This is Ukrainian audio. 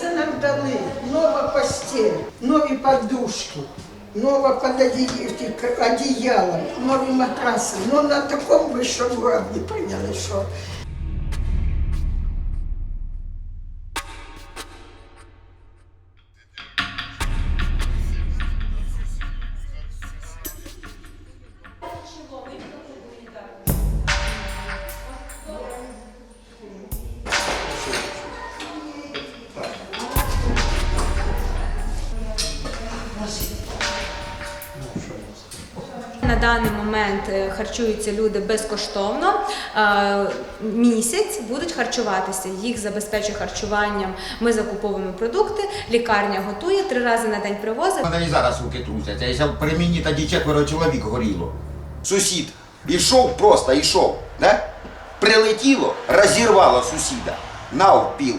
Це нам дали нова постель, нові подушки, нове одіяло, нові матраси. Ну на такому вищому уровні прийняли, що На даний момент е, харчуються люди безкоштовно. Місяць будуть харчуватися. Їх забезпечує харчуванням. Ми закуповуємо продукти. Лікарня готує три рази на день привозить. Мене і зараз руки трусяться. Якщо при мені тоді четверо чоловік горіло. Сусід ішов просто, ішов, да? прилетіло, розірвало сусіда навпіл.